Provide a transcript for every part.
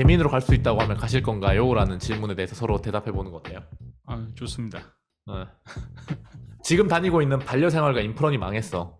배민으로 갈 수 있다고 하면 가실 건가요? 라는 질문에 대해서 서로 대답해 보는 거 어때요? 아 좋습니다. 어. 지금 다니고 있는 반려생활과 인프런이 망했어.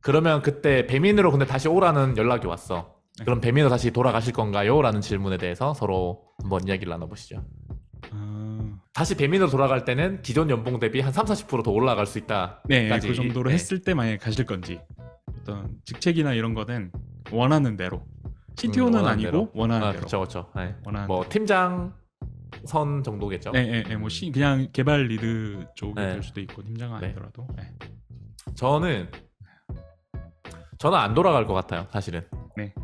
그러면 그때 배민으로 근데 다시 오라는 연락이 왔어. 그럼 배민으로 다시 돌아가실 건가요? 라는 질문에 대해서 서로 한번 이야기를 나눠보시죠. 아, 다시 배민으로 돌아갈 때는 기존 연봉 대비 한 3, 40%더 올라갈 수 있다. 네, 그 정도로 네. 했을 때 만약에 가실 건지 어떤 직책이나 이런 거는 원하는 대로 CTO는 음, 아니고 대로. 원하는 아, 대로. 그렇죠, 그렇죠. 네. 원하는 뭐 팀장 선 정도겠죠. 네, 네, 네, 뭐 시, 그냥 개발 리드 쪽이 네. 될 수도 있고 팀장 네. 아니더라도. 네. 저는 저는 안 돌아갈 것 같아요, 사실은. 네.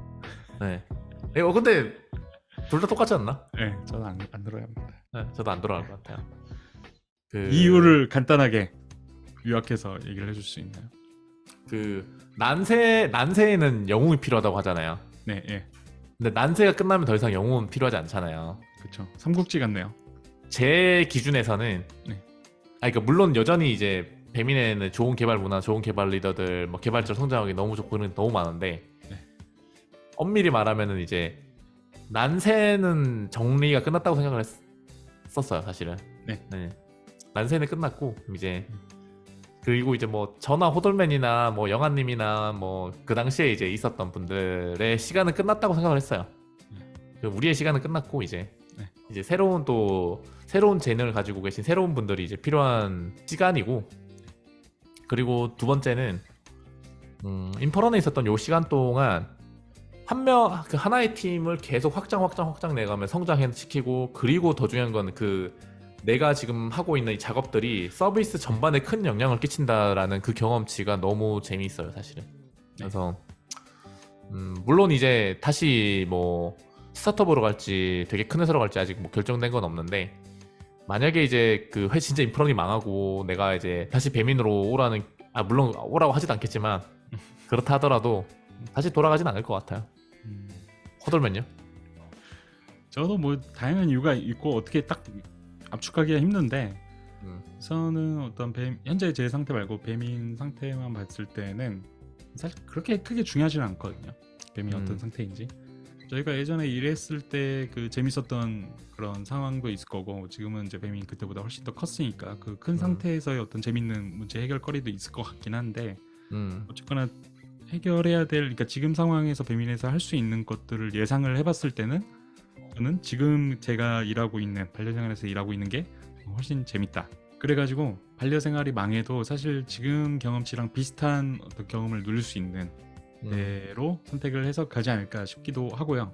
네. 네, 어 근데 둘 다 똑같지 않나? 네, 저는 안, 안 들어야 합니다. 네, 저도 안 돌아갈 것 같아요. 그 이유를 간단하게 요약해서 얘기를 해줄 수 있나요? 그 난세 난세에는 영웅이 필요하다고 하잖아요. 네, 예, 근데 난세가 끝나면 더 이상 영웅은 필요하지 않잖아요. 그렇죠. 삼국지 같네요. 제 기준에서는 네. 아 그러니까 물론 여전히 이제 배민에는 좋은 개발 문화, 좋은 개발 리더들, 뭐 개발자 성장하기 너무 좋고 게 너무 많은데 네. 엄밀히 말하면은 이제 난세는 정리가 끝났다고 생각을 했 었어요, 사실은. 네. 난세는 끝났고 이제 그리고 이제 뭐 전화 호돌맨이나 뭐 영아님이나 뭐 그 당시에 이제 있었던 분들의 시간은 끝났다고 생각을 했어요. 그 우리의 시간은 끝났고 이제 네. 이제 새로운 또 새로운 재능을 가지고 계신 새로운 분들이 이제 필요한 시간이고 그리고 두 번째는 음, 인퍼런에 있었던 요 시간 동안 한 명 그 하나의 팀을 계속 확장 확장 확장 내가면 성장시키고 그리고 더 중요한 건그 내가 지금 하고 있는 이 작업들이 서비스 전반에 큰 영향을 끼친다라는 그 경험치가 너무 재미있어요 사실은 그래서 음, 물론 이제 다시 뭐 스타트업으로 갈지 되게 큰 회사로 갈지 아직 뭐 결정된 건 없는데 만약에 이제 그 회 진짜 인프런이 망하고 내가 이제 다시 배민으로 오라는 아 물론 오라고 하지도 않겠지만 그렇다 하더라도 다시 돌아가진 않을 것 같아요. 음, 호돌면요? 저도 뭐 다양한 이유가 있고 어떻게 딱 압축하기가 힘든데 음. 우선은 어떤 뱀, 현재 제 상태 말고 뱀인 상태만 봤을 때는 사실 그렇게 크게 중요하지는 않거든요. 뱀이 음. 어떤 상태인지. 저희가 예전에 일했을 때 그 재밌었던 그런 상황도 있을 거고 지금은 이제 뱀이 그때보다 훨씬 더 컸으니까 그큰 음. 상태에서의 어떤 재밌는 문제 해결거리도 있을 것 같긴 한데 음. 어쨌거나 해결해야 될 그러니까 지금 상황에서 배민에서 할 수 있는 것들을 예상을 해봤을 때는 저는 지금 제가 일하고 있는 반려생활에서 일하고 있는 게 훨씬 재밌다. 그래가지고 반려생활이 망해도 사실 지금 경험치랑 비슷한 어떤 경험을 누릴 수 있는 음. 대로 선택을 해서 가지 않을까 싶기도 하고요.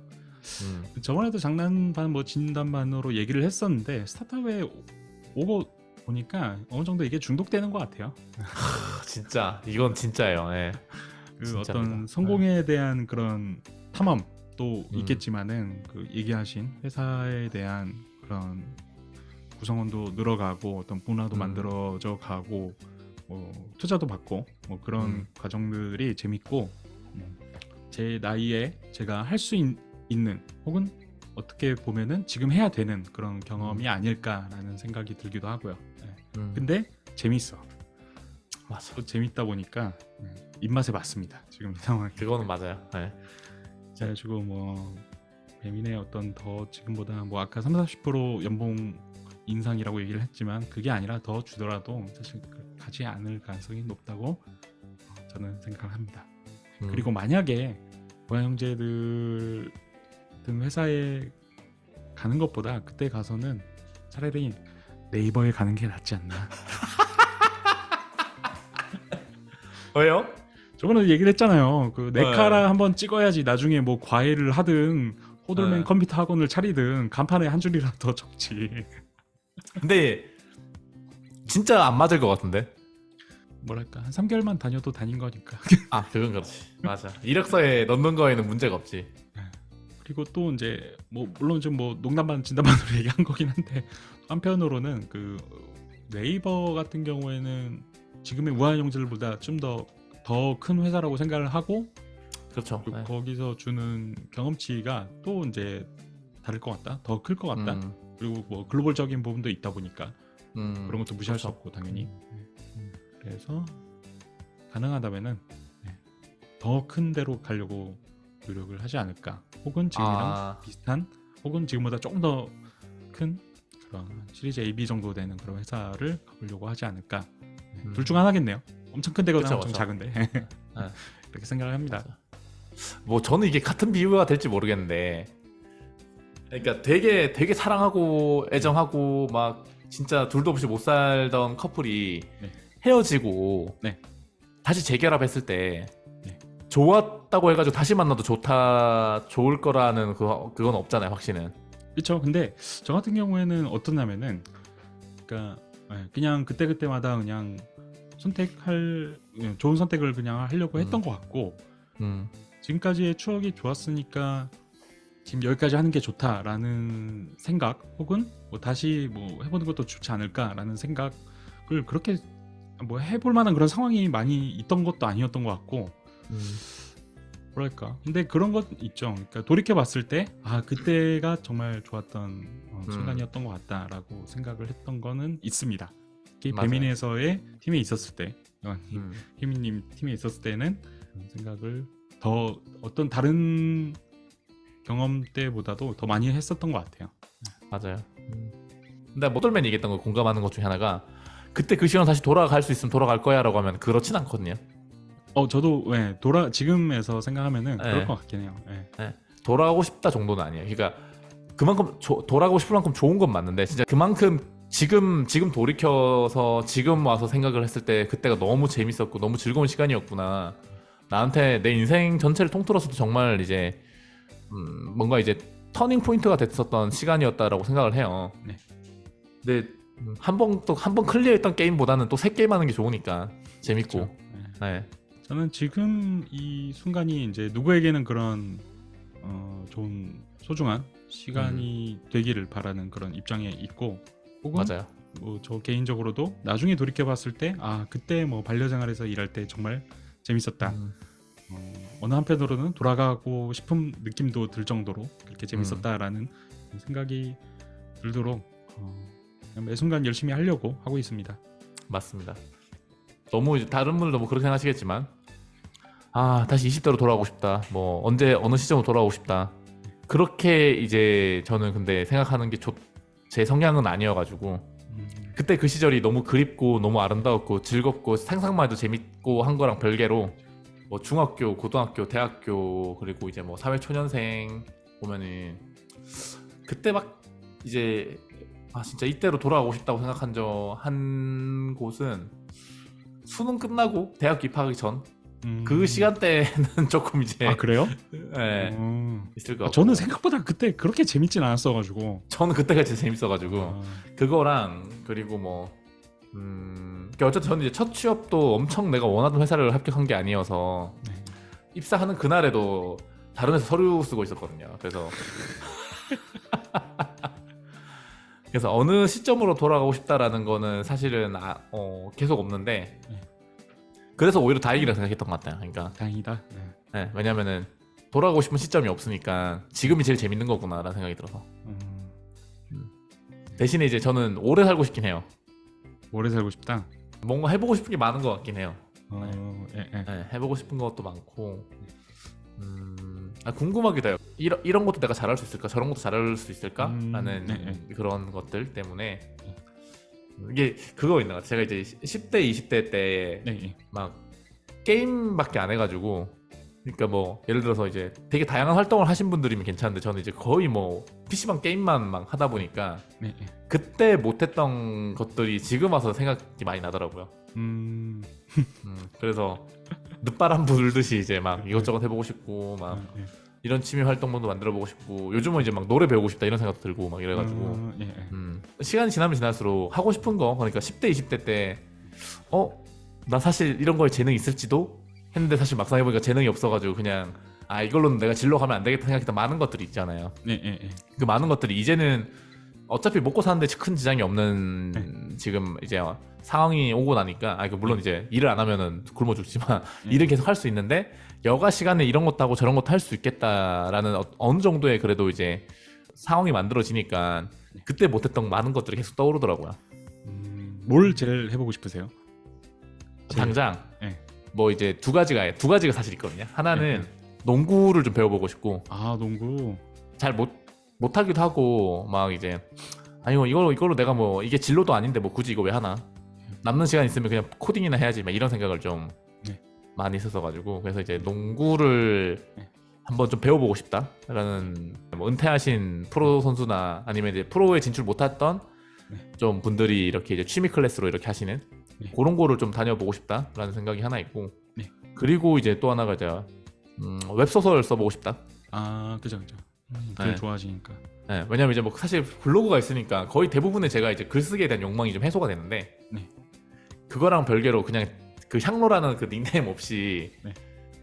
음. 저번에도 장난반 뭐 진단반으로 얘기를 했었는데 스타트업에 오- 오고 보니까 어느 정도 이게 중독되는 것 같아요. 아, 진짜 이건 진짜예요. 예. 그 진짜입니다. 어떤 성공에 대한 그런 탐험 도 음. 있겠지만은 그 얘기하신 회사에 대한 그런 구성원도 늘어가고 어떤 문화도 음. 만들어져 가고 뭐 투자도 받고 뭐 그런 음. 과정들이 재밌고 음, 제 나이에 제가 할 수 있는 혹은 어떻게 보면은 지금 해야 되는 그런 경험이 아닐까라는 생각이 들기도 하고요. 네. 음. 근데 재밌어. 맞아. 또 재밌다 보니까 음, 입맛에 맞습니다. 지금 이 상황이. 그거는 맞아요. 예. 그래가지고 뭐 배민의 어떤 더 지금보다 뭐 아까 3, 40% 연봉 인상이라고 얘기를 했지만 그게 아니라 더 주더라도 사실 그- 가지 않을 가능성이 높다고 어, 저는 생각을 합니다. 음. 그리고 만약에 고양 형제들 등 회사에 가는 것보다 그때 가서는 차라리 네이버에 가는 게 낫지 않나. 왜요? 저번에 얘기를 했잖아요. 그 네카라 네. 한번 찍어야지 나중에 뭐 과외를 하든 호돌맨 네. 컴퓨터 학원을 차리든 간판에 한 줄이라도 더 적지. 근데 진짜 안 맞을 것 같은데. 뭐랄까 한 3개월만 다녀도 다닌 거니까. 아 그건 그렇지. 맞아. 이력서에 넣는 거에는 문제가 없지. 그리고 또 이제 뭐 물론 좀 뭐 농담반 진담반으로 얘기한 거긴 한데 한편으로는 그 네이버 같은 경우에는 지금의 우한 형제들보다 좀 더 더 큰 회사라고 생각을 하고 그렇죠. 그 예. 거기서 주는 경험치가 또 이제 다를 것 같다, 더 클 것 같다. 음, 그리고 뭐 글로벌적인 부분도 있다 보니까 음. 그런 것도 무시할 수 그렇죠. 없고 당연히. 그래서 가능하다면은 네, 더큰 데로 가려고 노력을 하지 않을까. 혹은 지금이랑 아, 비슷한 혹은 지금보다 조금 더 큰 그런 시리즈 A, B 정도 되는 그런 회사를 가보려고 하지 않을까. 네, 음. 둘중 하나겠네요. 엄청 큰 그쵸, 엄청. 작은데 그렇게 생각을 합니다. 뭐 저는 이게 같은 비유가 될지 모르겠는데 그러니까 되게 되게 사랑하고 애정하고 막 진짜 둘도 없이 못 살던 커플이 네. 헤어지고 네. 다시 재결합했을 때 네. 좋았다고 해가지고 다시 만나도 좋다 좋을 거라는 그 그건 없잖아요 확신은 그렇죠. 근데 저 같은 경우에는 어떠냐면은 그러니까 예, 그냥 그때 그때마다 그냥 선택할 예, 좋은 선택을 그냥 하려고 했던 음. 것 같고 음, 지금까지의 추억이 좋았으니까 지금 여기까지 하는 게 좋다라는 생각 혹은 뭐 다시 뭐 해보는 것도 좋지 않을까라는 생각을 그렇게 뭐 해볼 만한 그런 상황이 많이 있던 것도 아니었던 것 같고 음, 뭐랄까. 근데 그런 것 있죠. 그러니까 돌이켜 봤을 때 아 그때가 정말 좋았던 어, 음. 순간이었던 것 같다라고 생각을 했던 거는 있습니다 특히 맞아요. 배민에서의 팀에 있었을 때 어, 음. 희민님 팀에 있었을 때는 그런 생각을 더 어떤 다른 경험 때보다도 더 많이 했었던 것 같아요. 맞아요. 근데 모델맨이 얘기했던 거 공감하는 것 중에 하나가 그때 그 시간 다시 돌아갈 수 있으면 돌아갈 거야라고 하면 그렇진 않거든요. 어 저도 예, 돌아 지금에서 생각하면은 네. 그럴 것 같긴 해요. 예. 돌아가고 싶다 정도는 아니에요. 그러니까 그만큼 조- 돌아가고 싶을 만큼 좋은 건 맞는데 진짜 그만큼 지금 지금 돌이켜서 지금 와서 생각을 했을 때 그때가 너무 재밌었고 너무 즐거운 시간이었구나. 나한테 내 인생 전체를 통틀어서도 정말 이제 음, 뭔가 이제 터닝 포인트가 됐었던 시간이었다라고 생각을 해요. 네. 근데 한 번 또 한 번 클리어했던 게임보다는 또 새 게임 하는 게 좋으니까 재밌고. 그렇죠. 예. 네. 저는 지금 이 순간이 이제 누구에게는 그런 어, 좋은 소중한 시간이 되기를 바라는 그런 입장에 있고 혹은 맞아요. 뭐 저 개인적으로도 나중에 돌이켜 봤을 때 아 그때 뭐 반려생활에서 일할 때 정말 재밌었다. 음, 어, 어느 한편으로는 돌아가고 싶은 느낌도 들 정도로 그렇게 재밌었다라는 생각이 들도록 어, 그냥 매 순간 열심히 하려고 하고 있습니다. 맞습니다. 너무 이제 다른 분들도 뭐 그렇게 생각하시겠지만 아 다시 20대로 돌아가고 싶다. 뭐 언제 어느 시점으로 돌아가고 싶다. 그렇게 이제 저는 근데 생각하는 게 제 성향은 아니어가지고 음, 그때 그 시절이 너무 그립고 너무 아름다웠고 즐겁고 상상만 해도 재밌고 한 거랑 별개로 뭐 중학교, 고등학교, 대학교 그리고 이제 뭐 사회초년생 보면은 그때 막 이제 아 진짜 이때로 돌아가고 싶다고 생각한 저 한 곳은 수능 끝나고 대학 입학하기 전 그 음. 시간대는 조금 이제 아 그래요? 예, 어. 있을 것 아, 같고 저는 생각보다 그때 그렇게 재밌진 않았어가지고 저는 그때가 진짜 재밌어가지고 어, 그거랑 그리고 뭐 음, 그러니까 어쨌든 저는 이제 첫 취업도 엄청 내가 원하던 회사를 합격한 게 아니어서 네. 입사하는 그날에도 다른 회사 서류 쓰고 있었거든요. 그래서 그래서 어느 시점으로 돌아가고 싶다라는 거는 사실은 아, 어, 계속 없는데 네. 그래서 오히려 다행이라고 생각했던 것 같아요. 그러니까 다행이다. 네. 네, 왜냐면은 돌아가고 싶은 시점이 없으니까 지금이 제일 재밌는 거구나라는 생각이 들어서 음, 대신에 이제 저는 오래 살고 싶긴 해요. 오래 살고 싶다. 뭔가 해보고 싶은 게 많은 것 같긴 해요. 어, 예, 예. 네, 해보고 싶은 것도 많고 음, 아, 궁금하기도 해요. 이런, 이런 것도 내가 잘할 수 있을까? 저런 것도 잘할 수 있을까? 음, 라는 네, 네. 그런 것들 때문에 이게 그거 있는 것 같아요. 제가 이제 10대, 20대 때 네, 예. 막 게임밖에 안 해가지고 그러니까 뭐 예를 들어서 이제 되게 다양한 활동을 하신 분들이면 괜찮은데 저는 이제 거의 뭐 PC방 게임만 막 하다 보니까 네, 예. 그때 못했던 것들이 지금 와서 생각이 많이 나더라고요. 음, 음, 그래서 늦바람 불듯이 이제 막 이것저것 해보고 싶고 막 아, 예. 이런 취미 활동도 만들어보고 싶고 요즘은 이제 막 노래 배우고 싶다 이런 생각도 들고 막 이래가지고 어, 예, 예. 음, 시간이 지나면 지날수록 하고 싶은 거 그러니까 10대 20대 때 어? 나 사실 이런 거에 재능 있을지도 했는데 사실 막상 해보니까 재능이 없어가지고 그냥 아 이걸로는 내가 진로 가면 안 되겠다 생각했던 많은 것들이 있잖아요 네, 예, 예. 그 많은 것들이 이제는 어차피 먹고 사는데 큰 지장이 없는 네. 지금 이제 상황이 오고 나니까 아 물론 이제 일을 안 하면은 굶어 죽지만 네. 일을 계속 할 수 있는데 여가 시간에 이런 것도 하고 저런 것도 할 수 있겠다라는 어, 어느 정도의 그래도 이제 상황이 만들어지니까 그때 못했던 많은 것들이 계속 떠오르더라고요. 음, 뭘 제일 해보고 싶으세요? 제일- 당장 네. 뭐 이제 두 가지가 두 가지가 사실 있거든요. 하나는 농구를 좀 배워보고 싶고 아 농구. 잘 못 못하기도 하고 막 이제 아 이거 이걸로 이걸로 내가 뭐 이게 진로도 아닌데 뭐 굳이 이거 왜 하나 남는 시간 있으면 그냥 코딩이나 해야지 막 이런 생각을 좀 네. 많이 했었어 가지고 그래서 이제 농구를 네. 한번 좀 배워보고 싶다라는 뭐 은퇴하신 프로 선수나 아니면 이제 프로에 진출 못했던 네. 좀 분들이 이렇게 이제 취미 클래스로 이렇게 하시는 네. 그런 거를 좀 다녀보고 싶다라는 생각이 하나 있고 네. 그리고 이제 또 하나가 이제 음, 웹소설 써보고 싶다. 아 그죠 그죠. 음, 글 네. 좋아하시니까. 네, 왜냐면 이제 뭐 사실 블로그가 있으니까 거의 대부분의 제가 이제 글쓰기에 대한 욕망이 좀 해소가 되는데 네. 그거랑 별개로 그냥 그 향로라는 그 닉네임 없이 네.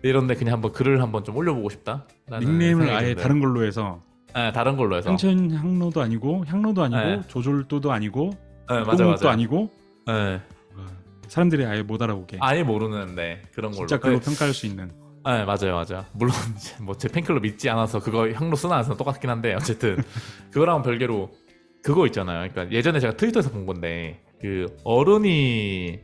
이런데 그냥 한번 글을 한번 좀 올려보고 싶다. 닉네임을 아예 다른 걸로 해서 네, 다른 걸로 해서. 향천 향로도 아니고 향로도 아니고 네. 조절도도 아니고 네, 맞아. 아니고 네. 와, 사람들이 아예 못 알아보게 아예 모르는데 그런 걸로. 진짜 글로 평가할 수 있는. 네, 맞아요, 맞아. 물론 뭐 제 팬클럽 있지 않아서 그거 향로 쓰나 안 쓰나 똑같긴 한데 어쨌든 그거랑 별개로 그거 있잖아요. 그러니까 예전에 제가 트위터에서 본 건데 그 어른이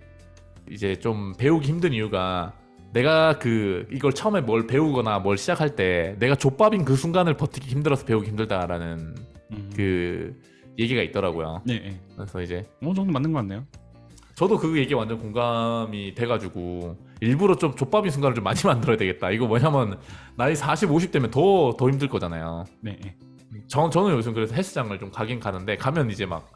이제 좀 배우기 힘든 이유가 내가 그 이걸 처음에 뭘 배우거나 뭘 시작할 때 내가 족밥인 그 순간을 버티기 힘들어서 배우기 힘들다라는 음. 그 얘기가 있더라고요. 네, 네. 그래서 이제 어느 정도 맞는 것 같네요. 저도 그 얘기 완전 공감이 돼가지고 일부러 좀 족밥인 순간을 좀 많이 만들어야 되겠다. 이거 뭐냐면 나이 40, 50 되면 더 더 힘들 거잖아요. 네, 네. 저, 저는 요즘 그래서 헬스장을 좀 가긴 가는데 가면 이제 막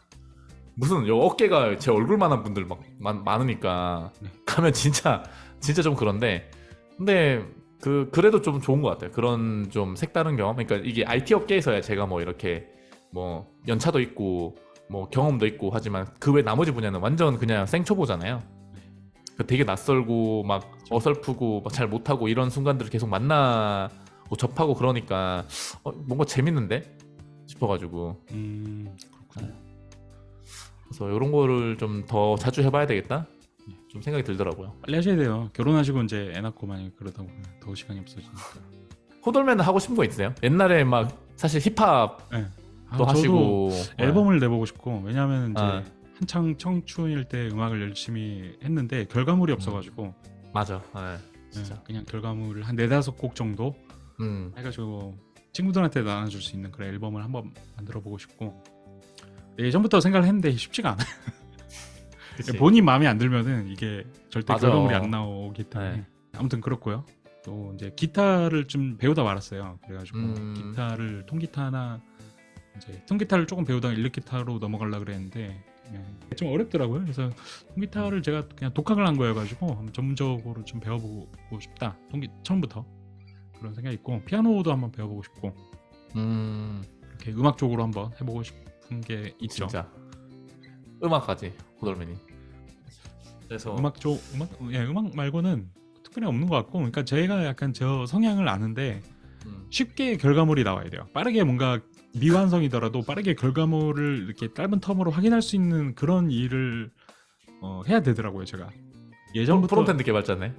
무슨 요 어깨가 제 얼굴만한 분들 막 많, 많으니까 네. 가면 진짜 진짜 좀 그런데 근데 그 그래도 좀 좋은 것 같아요. 그런 좀 색다른 경험. 그러니까 이게 IT 업계에서야 제가 뭐 이렇게 뭐 연차도 있고 뭐 경험도 있고 하지만 그 외 나머지 분야는 완전 그냥 생초보잖아요. 그 되게 낯설고 막 어설프고 막 잘 못하고 이런 순간들을 계속 만나고 접하고 그러니까 어, 뭔가 재밌는데 싶어가지고 음, 그렇군요. 그래서 이런 거를 좀 더 자주 해봐야 되겠다 좀 생각이 들더라고요. 빨리 하셔야 돼요. 결혼하시고 이제 애 낳고 만약 그러다 보면 더 시간이 없어지니까. 호돌맨은 하고 싶은 거 있으세요? 옛날에 막 사실 힙합도 네. 아, 하시고 앨범을 내보고 싶고 왜냐하면 이제 아. 한창 청춘일 때 음악을 열심히 했는데 결과물이 없어가지고 네, 맞아. 네, 네, 진짜. 그냥 결과물을 한 네다섯 곡 정도 음. 해가지고 친구들한테 나눠줄 수 있는 그런 앨범을 한번 만들어 보고 싶고 예전부터 생각을 했는데 쉽지가. 그치. 본인 마음에 안 들면은 이게 절대 맞아. 결과물이 안 나오기 때문에 네. 아무튼 그렇고요. 또 이제 기타를 좀 배우다 말았어요. 그래가지고 음. 기타를 통기타나 이제 통기타를 조금 배우다가 일렉기타로 넘어가려 그랬는데 예, 좀 어렵더라고요. 그래서 통기타를 제가 그냥 독학을 한 거여가지고 전문적으로 좀 배워보고 싶다. 통기 처음부터 그런 생각이 있고 피아노도 한번 배워보고 싶고 음, 이렇게 음악 쪽으로 한번 해보고 싶 은 게 있죠. 진짜 음악까지 호돌맨이. 그래서 음악 쪽 음악 예 음악 말고는 특별히 없는 것 같고 그러니까 제가 약간 저 성향을 아는데 음, 쉽게 결과물이 나와야 돼요. 빠르게 뭔가 미완성이더라도 빠르게 결과물을 이렇게 짧은 텀으로 확인할 수 있는 그런 일을 어, 해야 되더라고요. 제가 예전부터 프론트엔드 개발자네.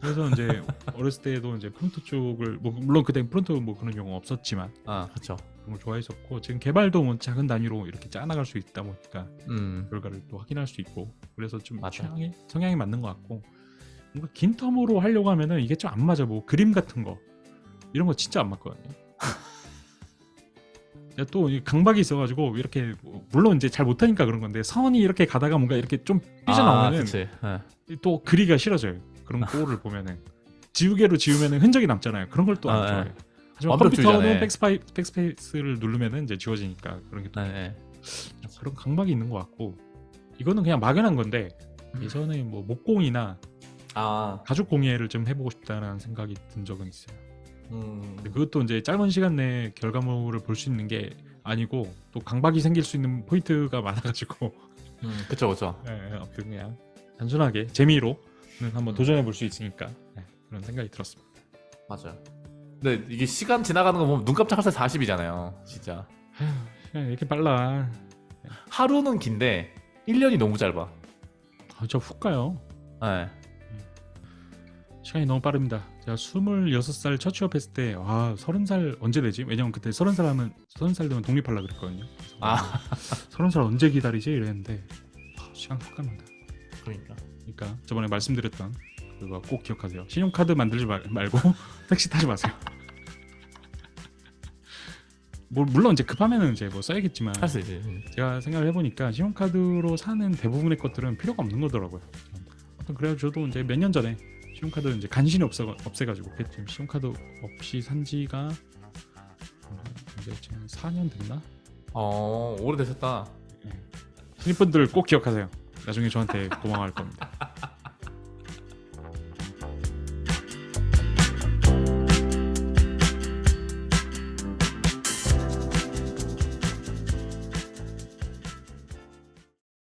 그래서 이제 어렸을 때도 이제 프론트 쪽을 뭐 물론 그때 프론트 뭐 그런 경우 없었지만 아, 그렇죠. 걸 좋아했었고 지금 개발도 뭐 작은 단위로 이렇게 짜나갈 수 있다 보니까 음, 결과를 또 확인할 수 있고 그래서 좀 맞아. 취향이 성향이 맞는 것 같고 뭔가 긴 텀으로 하려고 하면은 이게 좀 안 맞아 뭐 그림 같은 거 이런 거 진짜 안 맞거든요. 또이 강박이 있어가지고 이렇게 뭐- 물론 이제 잘 못하니까 그런 건데 선이 이렇게 가다가 뭔가 이렇게 좀 아, 삐져나오면은 그치. 예. 또 그리기가 싫어져요. 그런 꼴을 보면은 지우개로 지우면은 흔적이 남잖아요. 그런 걸 또안 아, 예. 좋아해요. 하지만. 컴퓨터는 백스파이, 백스페이스를 누르면은 이제 지워지니까 그런 게또 네, 네. 그런 강박이 있는 것 같고 이거는 그냥 막연한 건데 음. 예전에 뭐 목공이나 아, 가죽 공예를 좀 해보고 싶다라는 생각이 든 적은 있어요. 음, 근데 그것도 이제 짧은 시간 내에 결과물을 볼 수 있는 게 아니고 또 강박이 생길 수 있는 포인트가 많아가지고 음, 그쵸, 그쵸. 예, 예, 아무튼 그냥 단순하게 재미로는 한번 음. 도전해 볼 수 있으니까 예, 그런 생각이 들었습니다. 맞아요. 근데 이게 시간 지나가는 거 보면 눈 깜짝할 새 40이잖아요. 진짜. 야, 이렇게 빨라. 하루는 긴데 1년이 너무 짧아. 아, 저훅 가요. 네. 시간이 너무 빠릅니다. 제가 26살 첫 취업했을 때, 와, 30살 언제 되지? 왜냐면 그때 30살 하면, 30살 되면 독립하려고 그랬거든요. 아. 30살 언제 기다리지? 이랬는데, 아, 시간 훅 갑니다. 그러니까. 그러니까 저번에 말씀드렸던 그거 꼭 기억하세요. 신용카드 만들지 말, 말고 택시 타지 마세요. 뭐 물론 이제 급하면은 이제 뭐 써야겠지만 할 수 있지. 제가 생각을 해보니까 신용카드로 사는 대부분의 것들은 필요가 없는 거더라고요. 아무튼 그래서 저도 이제 몇 년 전에 신용카드 이제 간신히 없애 없애가지고 지금 신용카드 없이 산 지가 어, 이제 지금 4년 됐나? 어 오래되셨다. 신입분들 꼭 기억하세요. 나중에 저한테 고마워할 겁니다.